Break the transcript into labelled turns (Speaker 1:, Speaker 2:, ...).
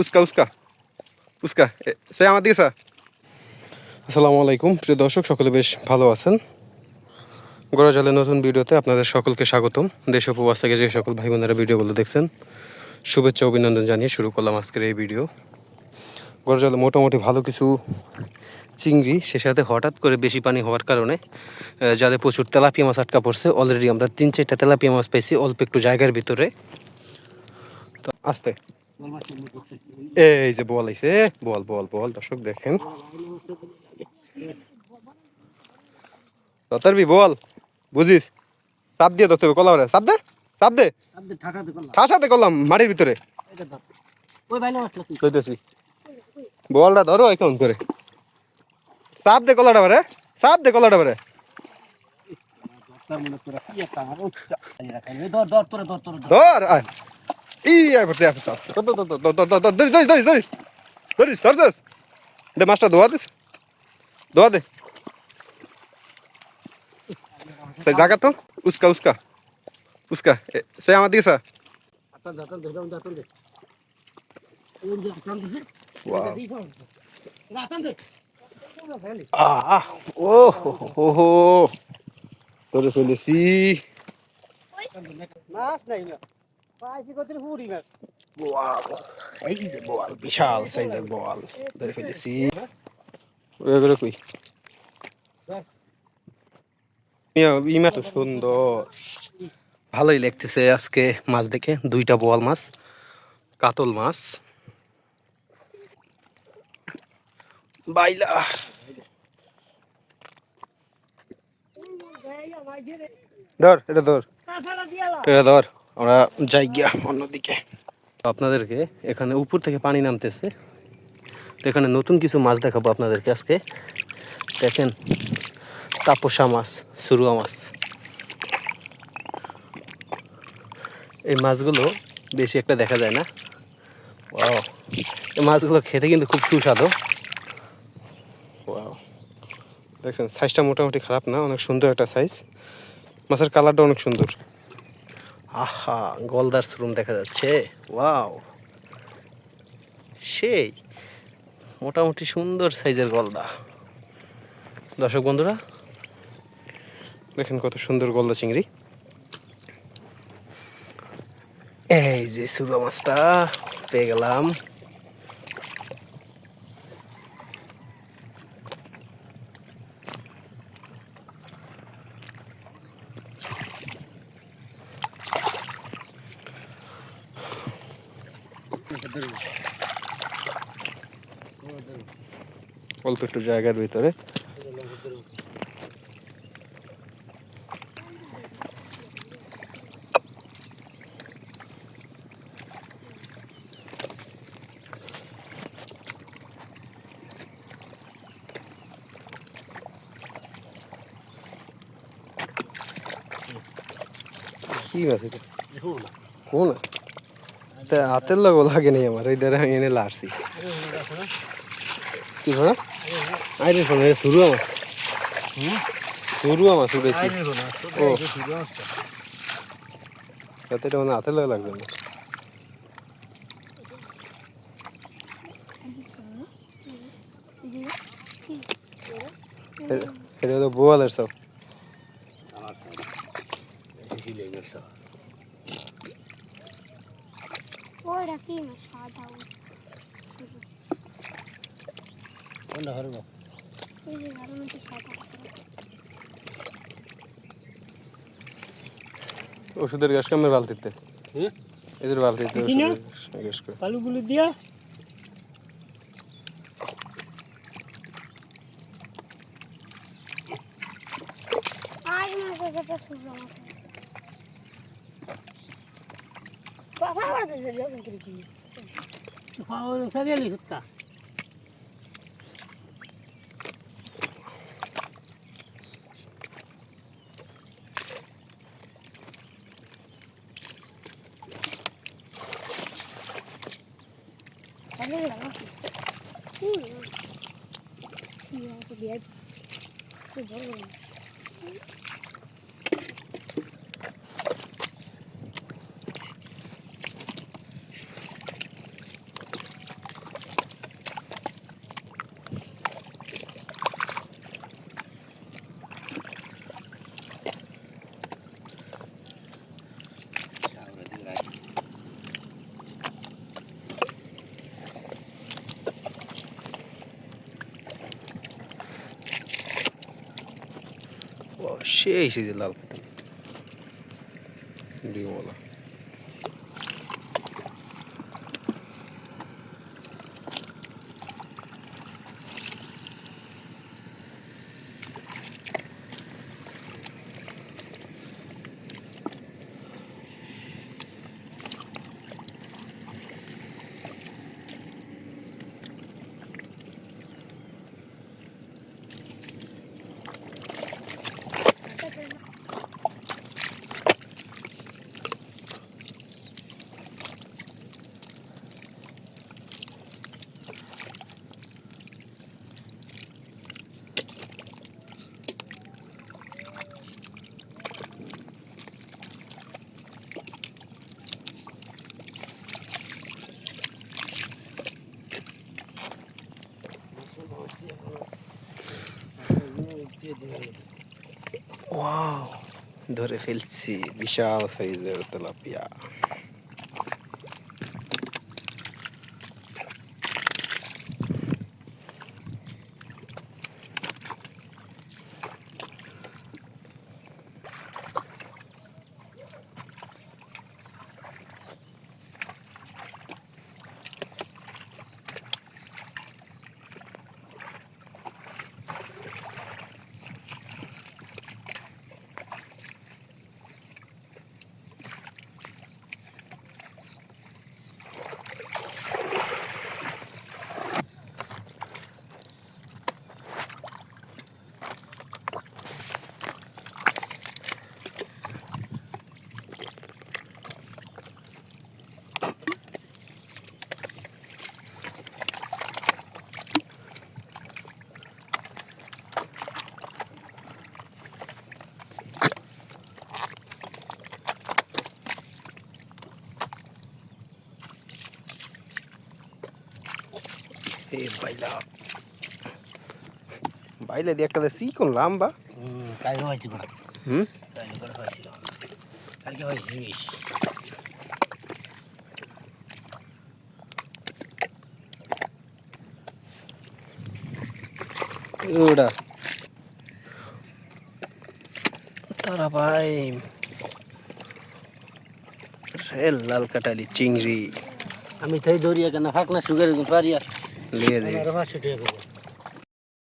Speaker 1: উস্কা উস্কা উস্কা। সে আমার দিকে স্যার আসসালামু আলাইকুম, প্রিয় দর্শক, সকলে বেশ ভালো আছেন? গোড়া জলের নতুন ভিডিওতে আপনাদের সকলকে স্বাগতম। দেশ উপবাস থেকে যে সকল ভাই বোনেরা ভিডিওগুলো দেখছেন, শুভেচ্ছা, অভিনন্দন জানিয়ে শুরু করলাম আজকের এই ভিডিও। গোড়া জলে মোটামুটি ভালো কিছু চিংড়ি, সে সাথে হঠাৎ করে বেশি পানি হওয়ার কারণে যাদের প্রচুর তেলাপিয়া মাছ আটকা পড়ছে। অলরেডি আমরা তিন চারটা তেলাপিয়া মাছ পাইছি, অল্প একটু জায়গার ভিতরে। তো আস্তে। এই যে বল আইছে বল বল বল দর্শক দেখেন। ততারবি বল বুঝিস? চাপ দিয়ে ধরতে হবে কলা ওরে চাপ দে চাপ দে। ঠাসাতে করলাম মাটির ভিতরে। লইতেছি বলটা ধরো এখন করে। চাপ দে কলাটা বারে চাপ দে কলাটা বারে ধর আয়। ই আয় পড়তে আয় চাপ ধর ধর ধর ধর ধর ধর ধরিস ধরিস ধরছিস দে মাছটা ধোয়া দিস ধোয়া দে সেই জায়গা তো উস্কা উস্কা উস্কা এ, সে আমার দিকে স্যার আহ ও হো হো হো ধরে Wow, এই যে বল বিশাল সাইজের বল ধরে ফেলেছি। ওগুলো কই? ইমা তো সুন্দর। ভালোই লাগতেছে আজকে মাছ দেখে দুইটা বোয়াল মাছ কাতল মাছ। বাইলা। ধর এটা ধর। এটা ধর। আমরা যাই গিয়া অন্যদিকে। আপনাদেরকে এখানে উপর থেকে পানি নামতেছে। তো এখানে নতুন কিছু মাছ দেখাবো আপনাদেরকে আজকে। দেখেন, তাপসা মাছ, সুরুয়া মাছ। এই মাছগুলো বেশি একটা দেখা যায় না। ওয়াও, এই মাছগুলো খেতে কিন্তু খুব সুস্বাদু। ওয়াও, দেখছেন সাইজটা মোটামুটি খারাপ না, অনেক সুন্দর একটা সাইজ মাছের কালারটা অনেক সুন্দর। আহা, গলদার শ্রুম দেখা যাচ্ছে। ওয়াও সেই, মোটামুটি সুন্দর সাইজের গলদা। দর্শক বন্ধুরা, দেখেন কত সুন্দর গলদা চিংড়ি। এই যে সুরা মাছটা পেয়ে গেলাম। অল্প একটু জায়গার ভিতরে। কি মাছ এটা? কোন? তা হাতের লগো লাগে নেই আমার এই দ্বারা এনে লাড়ছি। কি ভাড়া আইরে শোনো এটা শুরু মাছ শুরু মাছ উঠেছি ও। তাতে এটা মানে হাতের লগো লাগছে না। এটা তো বোয়ালের সব
Speaker 2: ওটা কি না সাদা মধ্যে সাদা
Speaker 1: ওষুধের গ্যাস কামের বালতিতে? এদের বালতিতে ওষুধের গ্যাস করে।
Speaker 3: আলুগুলো দিয়া।
Speaker 2: আর মাঝে যেটা সুন্দর মাছ বাবা আমার তো জেলে আছে কি কি
Speaker 3: খাওয়ানো সারিয়ালি সত্তা
Speaker 2: আমি গেলাম হুম ইয়া তো বিয়ে তো বড়
Speaker 1: সেই সিজে লাল ডিমওয়ালা। ওয়াও ধরে ফেলছি বিশাল সাইজের তেলাপিয়া বাইলা বাইলা দিয়ে একটা সি কোন লাম্বা
Speaker 3: কালকে হয়েছি কোনো
Speaker 1: হুম?
Speaker 3: কালকে করে হয়েছিল। কালকে হয়েছি বেশ
Speaker 1: ওটা তারা ভাই। রেল লাল কাটালি চিংড়ি।
Speaker 3: আমি তাই দৌড়িয়া কেন ফাঁক না সুগার পারিয়া
Speaker 1: লিয়ে দে